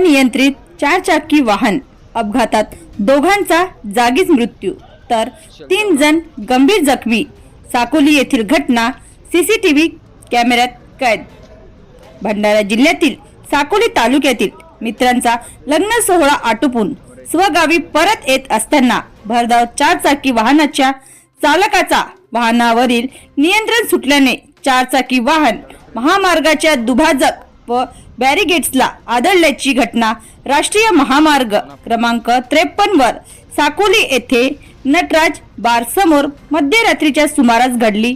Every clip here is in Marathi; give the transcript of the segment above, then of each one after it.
अनियंत्रित चारचाकी वाहन अपघातात दोघांचा जागीच मृत्यू. तर तीन जण गंभीर जखमी. साकोली येथील घटना सीसीटीव्ही कॅमेऱ्यात कैद. भंडारा जिल्ह्यातील साकोली तालुक्यातील मित्रांचा लग्न सोहळा आटोपून स्वगावी परत येत असताना भरधाव चारचाकी वाहनाच्या चालकाचा वाहनावरील नियंत्रण सुटल्याने चारचाकी वाहन महामार्गाच्या दुभाजक व बॅरिगेट्सला आदळल्याची घटना राष्ट्रीय महामार्ग क्रमांक त्रेपन्न वर साकोली येथे नटराज बार समोर मध्यरात्रीच्या सुमारास घडली.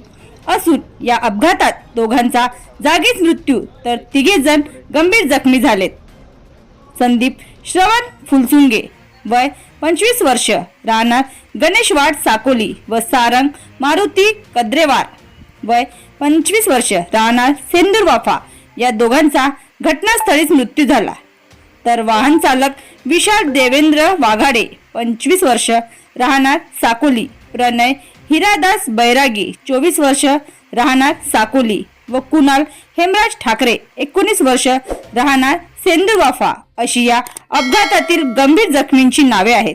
असून या अपघातात दोघांचा जागीच मृत्यू तर तिघे जण गंभीर जखमी झालेत. संदीप श्रवण फुलसुंगे वय पंचवीस वर्ष राहणार गणेशवाड साकोली व सारंग मारुती कद्रेवार वय पंचवीस वर्ष राहणार सेंदूर वाफा या दोघांचा घटनास्थळीच मृत्यू झाला. तर वाहन चालक विशाल देवेंद्र वाघाडे पंचवीस वर्ष राहणार साकोली प्रणय हिरादास बैरागी चोवीस वर्ष राहणार साकोली व कुणाल हेमराज ठाकरे एकोणीस वर्ष राहणार सेंदुवाफा अशी या अपघातातील गंभीर जखमींची नावे आहेत.